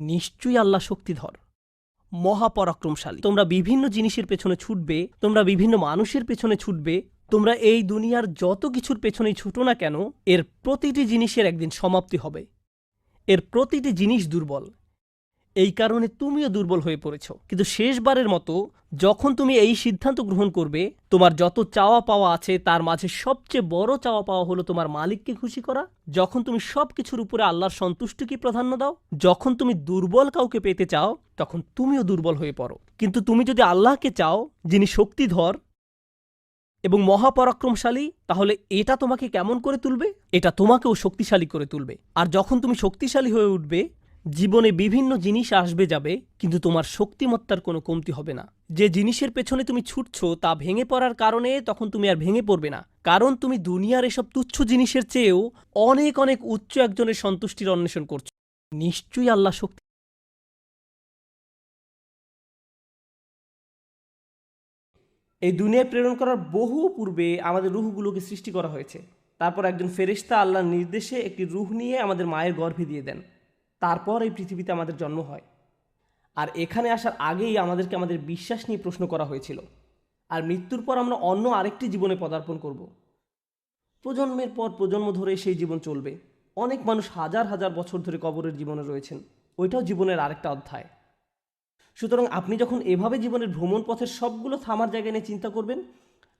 নিশ্চয়ই আল্লাহ শক্তিধর, মহাপরাক্রমশালী। তোমরা বিভিন্ন জিনিসের পেছনে ছুটবে, তোমরা বিভিন্ন মানুষের পেছনে ছুটবে, তোমরা এই দুনিয়ার যত কিছুর পেছনেই ছুটো না কেন, এর প্রতিটি জিনিসের একদিন সমাপ্তি হবে। এর প্রতিটি জিনিস দুর্বল। এই কারণে তুমিও দুর্বল হয়ে পড়েছ। কিন্তু শেষবারের মতো যখন তুমি এই সিদ্ধান্ত গ্রহণ করবে, তোমার যত চাওয়া পাওয়া আছে, তার মাঝে সবচেয়ে বড় চাওয়া পাওয়া হলো তোমার মালিককে খুশি করা। যখন তুমি সব কিছুর উপরে আল্লাহর সন্তুষ্টিকে প্রাধান্য দাও, যখন তুমি দুর্বল কাউকে পেতে চাও, তখন তুমিও দুর্বল হয়ে পড়ো। কিন্তু তুমি যদি আল্লাহকে চাও, যিনি শক্তিধর এবং মহাপরাক্রমশালী, তাহলে এটা তোমাকে কেমন করে তুলবে? এটা তোমাকেও শক্তিশালী করে তুলবে। আর যখন তুমি শক্তিশালী হয়ে উঠবে জীবনে বিভিন্ন জিনিস আসবে যাবে, কিন্তু তোমার শক্তিমত্তার কোনো কমতি হবে না। যে জিনিসের পেছনে তুমি ছুটছ, তা ভেঙে পড়ার কারণে তখন তুমি আর ভেঙে পড়বে না। কারণ তুমি দুনিয়ার এসব তুচ্ছ জিনিসের চেয়েও অনেক অনেক উচ্চ একজনের সন্তুষ্টির অন্বেষণ করছ। নিশ্চয়ই আল্লাহ শক্তি এই দুনিয়ায় প্রেরণ করার বহু পূর্বে আমাদের রুহগুলোকে সৃষ্টি করা হয়েছে। তারপর একজন ফেরেশতা আল্লাহর নির্দেশে একটি রুহ নিয়ে আমাদের মায়ের গর্ভে দিয়ে দেন। তারপর এই পৃথিবীতে আমাদের জন্ম হয়। আর এখানে আসার আগেই আমাদেরকে আমাদের বিশ্বাস নিয়ে প্রশ্ন করা হয়েছিল। আর মৃত্যুর পর আমরা অন্য আরেকটি জীবনে পদার্পণ করব। প্রজন্মের পর প্রজন্ম ধরে সেই জীবন চলবে। অনেক মানুষ হাজার হাজার বছর ধরে কবরের জীবনে রয়েছেন। ওইটাও জীবনের আরেকটা অধ্যায়। সুতরাং আপনি যখন এভাবে জীবনের ভ্রমণ পথের সবগুলো থামার জায়গায় নিয়ে চিন্তা করবেন,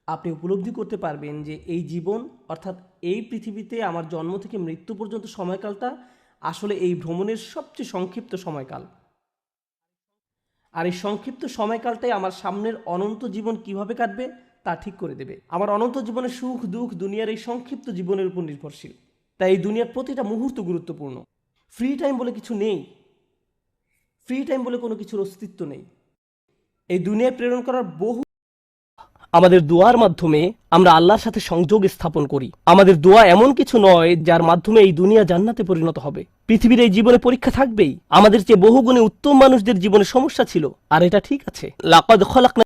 আপনি উপলব্ধি করতে পারবেন যে এই জীবন, অর্থাৎ এই পৃথিবীতে আমার জন্ম থেকে মৃত্যু পর্যন্ত সময়কালটা আসলে এই ভ্রমণের সবচেয়ে সংক্ষিপ্ত সময়কাল। আর এই সংক্ষিপ্ত সময়কালটাই আমার সামনের অনন্ত জীবন কীভাবে কাটবে, তা ঠিক করে দেবে। আমার অনন্ত জীবনের সুখ, দুঃখ, দুনিয়ার এই সংক্ষিপ্ত জীবনের উপর নির্ভরশীল। তাই এই দুনিয়ার প্রতিটা মুহূর্ত গুরুত্বপূর্ণ। ফ্রি টাইম বলে কিছু নেই। ফ্রি টাইম বলে কোনো কিছুর অস্তিত্ব নেই। এই দুনিয়ায় প্রেরণ করার বহু আমাদের দোয়ার মাধ্যমে আমরা আল্লাহর সাথে সংযোগ স্থাপন করি। আমাদের দোয়া এমন কিছু নয় যার মাধ্যমে এই দুনিয়া জান্নাতে পরিণত হবে। পৃথিবীর এই জীবনে পরীক্ষা থাকবেই। আমাদের চেয়ে বহুগুণে উত্তম মানুষদের জীবনে সমস্যা ছিল। আর এটা ঠিক আছে। লাকাদ খলাকনা